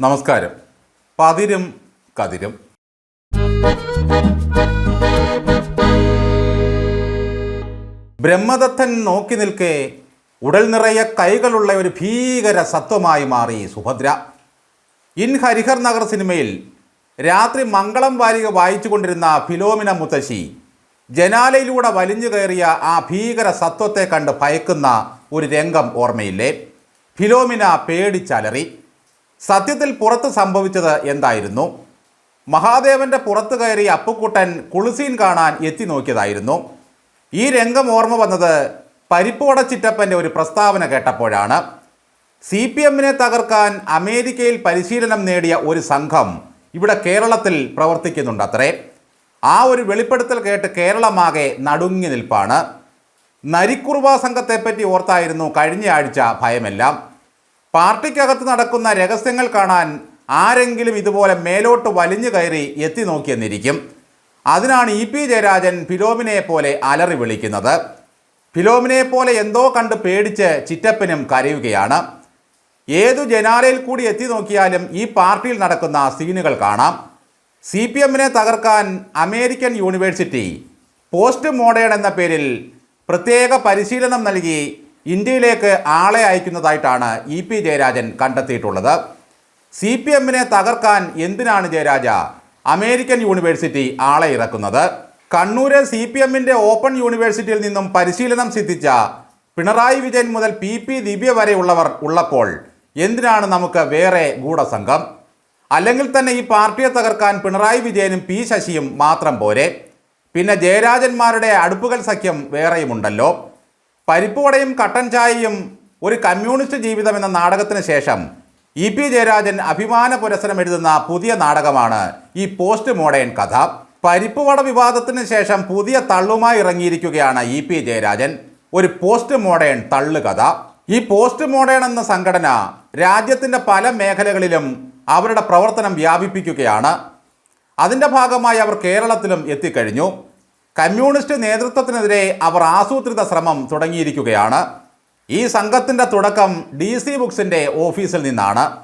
നമസ്കാരം. പതിരും കതിരും. ബ്രഹ്മദത്തൻ നോക്കി നിൽക്കെ ഉടൽ നിറയെ കൈകളുള്ള ഒരു ഭീകര സത്വമായി മാറി സുഭദ്ര. ഇൻ ഹരിഹർ നഗർ സിനിമയിൽ രാത്രി മംഗളം വാരിക വായിച്ചു കൊണ്ടിരുന്ന ഫിലോമിന മുത്തശ്ശി ജനാലയിലൂടെ വലിഞ്ഞു കയറിയ ആ ഭീകര സത്വത്തെ കണ്ട് ഭയക്കുന്ന ഒരു രംഗം ഓർമ്മയില്ലേ? ഫിലോമിന പേടിച്ചലറി. സത്യത്തിൽ പുറത്ത് സംഭവിച്ചത് എന്തായിരുന്നു? മഹാദേവന്റെ പുറത്തു കയറി അപ്പുക്കുട്ടൻ കുളിസീൻ കാണാൻ എത്തി നോക്കിയതായിരുന്നു. ഈ രംഗം ഓർമ്മ വന്നത് പരിപ്പുവട ചിറ്റപ്പന്റെ ഒരു പ്രസ്താവന കേട്ടപ്പോഴാണ്. സി പി എമ്മിനെ തകർക്കാൻ അമേരിക്കയിൽ പരിശീലനം നേടിയ ഒരു സംഘം ഇവിടെ കേരളത്തിൽ പ്രവർത്തിക്കുന്നുണ്ട് അത്രേ ആ ഒരു വെളിപ്പെടുത്തൽ കേട്ട് കേരളമാകെ നടുങ്ങി നിൽപ്പാണ്. നരിക്കുറുവ സംഘത്തെപ്പറ്റി ഓർത്തായിരുന്നു കഴിഞ്ഞ ആഴ്ച ഭയമെല്ലാം. പാർട്ടിക്കകത്ത് നടക്കുന്ന രഹസ്യങ്ങൾ കാണാൻ ആരെങ്കിലും ഇതുപോലെ മേലോട്ട് വലിഞ്ഞു കയറി എത്തി നോക്കിയെന്നിരിക്കും. അതിനാണ് ഇ പി ജയരാജൻ ഫിലോമിനെ പോലെ അലറി വിളിക്കുന്നത്. ഫിലോമിനെ പോലെ എന്തോ കണ്ട് പേടിച്ച് ചിറ്റപ്പനും കരയുകയാണ്. ഏതു ജനാലയിൽ കൂടി എത്തി നോക്കിയാലും ഈ പാർട്ടിയിൽ നടക്കുന്ന സീനുകൾ കാണാം. സി പി എമ്മിനെ തകർക്കാൻ അമേരിക്കൻ യൂണിവേഴ്സിറ്റി പോസ്റ്റ് മോഡേൺ എന്ന പേരിൽ പ്രത്യേക പരിശീലനം നൽകി ഇന്ത്യയിലേക്ക് ആളെ അയക്കുന്നതായിട്ടാണ് ഇ പി ജയരാജൻ കണ്ടെത്തിയിട്ടുള്ളത്. സി പി എമ്മിനെ തകർക്കാൻ എന്തിനാണ് ജയരാജ അമേരിക്കൻ യൂണിവേഴ്സിറ്റി ആളെ ഇറക്കുന്നത്? കണ്ണൂരെ സി പി എമ്മിന്റെ ഓപ്പൺ യൂണിവേഴ്സിറ്റിയിൽ നിന്നും പരിശീലനം സിദ്ധിച്ച പിണറായി വിജയൻ മുതൽ പി പി ദിവ്യ വരെയുള്ളവർ ഉള്ളപ്പോൾ എന്തിനാണ് നമുക്ക് വേറെ ഗൂഢസംഘം? അല്ലെങ്കിൽ തന്നെ ഈ പാർട്ടിയെ തകർക്കാൻ പിണറായി വിജയനും പി ശശിയും മാത്രം പോരെ? പിന്നെ ജയരാജന്മാരുടെ അടുപ്പുകൾ സഖ്യം വേറെയുമുണ്ടല്ലോ. പരിപ്പുവടയും കട്ടൻ ചായയും ഒരു കമ്മ്യൂണിസ്റ്റ് ജീവിതം എന്ന നാടകത്തിന് ശേഷം ഇ പി ജയരാജൻ അഭിമാന പുരസരം എഴുതുന്ന പുതിയ നാടകമാണ് ഈ പോസ്റ്റ് മോഡേൺ കഥ പരിപ്പുവട വിവാദത്തിന് ശേഷം പുതിയ തള്ളുമായി ഇറങ്ങിയിരിക്കുകയാണ് ഇ പി ജയരാജൻ. ഒരു പോസ്റ്റ് മോഡേൺ തള്ളുകഥ ഈ പോസ്റ്റ് മോഡേൺ എന്ന സംഘടന രാജ്യത്തിന്റെ പല മേഖലകളിലും അവരുടെ പ്രവർത്തനം വ്യാപിപ്പിക്കുകയാണ്. അതിന്റെ ഭാഗമായി അവർ കേരളത്തിലും എത്തിക്കഴിഞ്ഞു. കമ്മ്യൂണിസ്റ്റ് നേതൃത്വത്തിനെതിരെ അവർ ആസൂത്രിത ശ്രമം തുടങ്ങിയിരിക്കുകയാണ്. ഈ സംഘത്തിന്റെ തുടക്കം ഡി സി ബുക്സിന്റെ ഓഫീസിൽ നിന്നാണ്.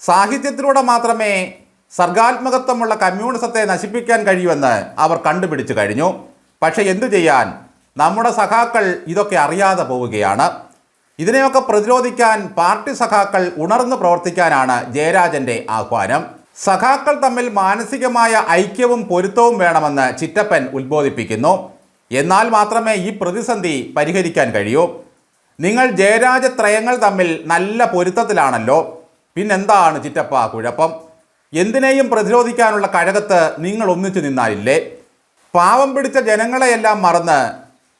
സാഹിത്യത്തിലൂടെ മാത്രമേ സർഗാത്മകത്വമുള്ള കമ്മ്യൂണിസത്തെ നശിപ്പിക്കാൻ കഴിയുമെന്ന് അവർ കണ്ടുപിടിച്ചു കഴിഞ്ഞു. പക്ഷേ എന്തു ചെയ്യാൻ? നമ്മുടെ സഖാക്കൾ ഇതൊക്കെ അറിയാതെ പോവുകയാണ്. ഇതിനെയൊക്കെ പ്രതിരോധിക്കാൻ പാർട്ടി സഖാക്കൾ ഉണർന്നു പ്രവർത്തിക്കാനാണ് ജയരാജന്റെ ആഹ്വാനം. സഖാക്കൾ തമ്മിൽ മാനസികമായ ഐക്യവും പൊരുത്തവും വേണമെന്ന് ചിറ്റപ്പൻ ഉദ്ബോധിപ്പിക്കുന്നു എന്നാൽ മാത്രമേ ഈ പ്രതിസന്ധി പരിഹരിക്കാൻ കഴിയൂ. നിങ്ങൾ ജയരാജത്രയങ്ങൾ തമ്മിൽ നല്ല പൊരുത്തത്തിലാണല്ലോ. പിന്നെന്താണ് ചിറ്റപ്പ കുഴപ്പം? എന്തിനേയും പ്രതിരോധിക്കാനുള്ള കഴകത്ത് നിങ്ങൾ ഒന്നിച്ചു നിന്നാലില്ലേ? പാവം പിടിച്ച ജനങ്ങളെയെല്ലാം മറന്ന്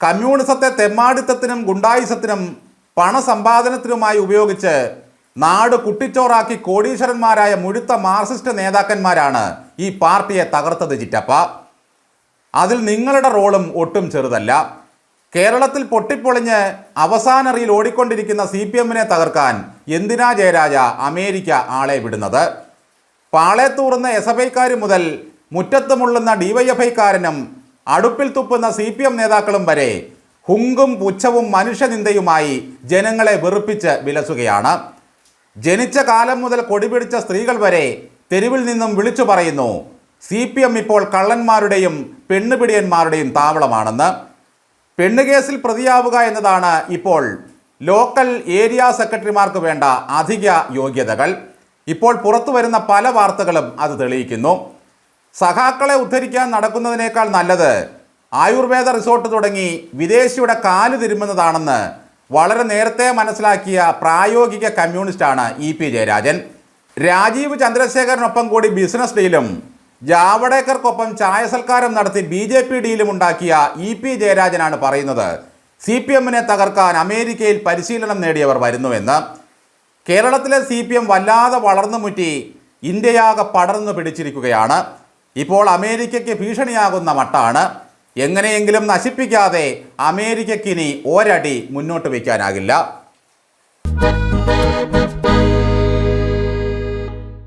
കമ്മ്യൂണിസത്തെ തെമ്മാടിത്തത്തിനും ഗുണ്ടായുസത്തിനും പണസമ്പാദനത്തിനുമായി ഉപയോഗിച്ച് നാട് കുട്ടിച്ചോറാക്കി കോടീശ്വരന്മാരായ മുഴുത്ത മാർക്സിസ്റ്റ് നേതാക്കന്മാരാണ് ഈ പാർട്ടിയെ തകർത്തത് ചിറ്റപ്പ. അതിൽ നിങ്ങളുടെ റോളും ഒട്ടും ചെറുതല്ല. കേരളത്തിൽ പൊട്ടിപ്പൊളിഞ്ഞ് അവസാന റീൽ ഓടിക്കൊണ്ടിരിക്കുന്ന സി പി എമ്മിനെ തകർക്കാൻ എന്തിനാ ജയരാജ അമേരിക്ക ആളെ വിടുന്നത്? പാളയത്തൂറുന്ന എസ് എഫ് ഐക്കാർ മുതൽ മുറ്റത്ത് മുള്ളുന്ന ഡിവൈഎഫ്ഐക്കാരനും അടുപ്പിൽ തുപ്പുന്ന സി പി എം നേതാക്കളും വരെ ഹുങ്കും പുച്ഛവും മനുഷ്യനിന്ദയുമായി ജനങ്ങളെ വെറുപ്പിച്ച് വിലസുകയാണ്. ജനിച്ച കാലം മുതൽ കൊടിപിടിച്ച സ്ത്രീകൾ വരെ തെരുവിൽ നിന്നും വിളിച്ചു പറയുന്നു. സി പി എം ഇപ്പോൾ കള്ളന്മാരുടെയും പെണ്ണുപിടിയന്മാരുടെയും താവളമാണെന്ന്. പെണ്ണുകേസിൽ പ്രതിയാവുക എന്നതാണ് ഇപ്പോൾ ലോക്കൽ ഏരിയ സെക്രട്ടറിമാർക്ക് വേണ്ട അധിക യോഗ്യതകൾ. ഇപ്പോൾ പുറത്തു വരുന്ന പല വാർത്തകളും അത് തെളിയിക്കുന്നു. സഖാക്കളെ ഉദ്ധരിക്കാൻ നടക്കുന്നതിനേക്കാൾ നല്ലത് ആയുർവേദ റിസോർട്ട് തുടങ്ങി വിദേശിയുടെ കാൽ തിരുമുന്നതാണെന്ന് വളരെ നേരത്തെ മനസ്സിലാക്കിയ പ്രായോഗിക കമ്മ്യൂണിസ്റ്റാണ് ഇ പി ജയരാജൻ. രാജീവ് ചന്ദ്രശേഖരനൊപ്പം കൂടി ബിസിനസ് ഡീലും ജാവഡേക്കർക്കൊപ്പം ചായ സൽക്കാരം നടത്തി ബി ജെ പി ഡീലും ഉണ്ടാക്കിയ ഇ പി ജയരാജനാണ് പറയുന്നത്. സി പി എമ്മിനെ തകർക്കാൻ അമേരിക്കയിൽ പരിശീലനം നേടിയവർ വരുന്നുവെന്ന്. കേരളത്തിലെ സി പി എം വല്ലാതെ വളർന്നു മുറ്റി ഇന്ത്യയാകെ പടർന്നു പിടിച്ചിരിക്കുകയാണ്. ഇപ്പോൾ അമേരിക്കയ്ക്ക് ഭീഷണിയാകുന്ന മട്ടാണ് എങ്ങനെയെങ്കിലും നശിപ്പിക്കാതെ അമേരിക്കക്കിനി ഒരടി മുന്നോട്ട് വയ്ക്കാനാകില്ല.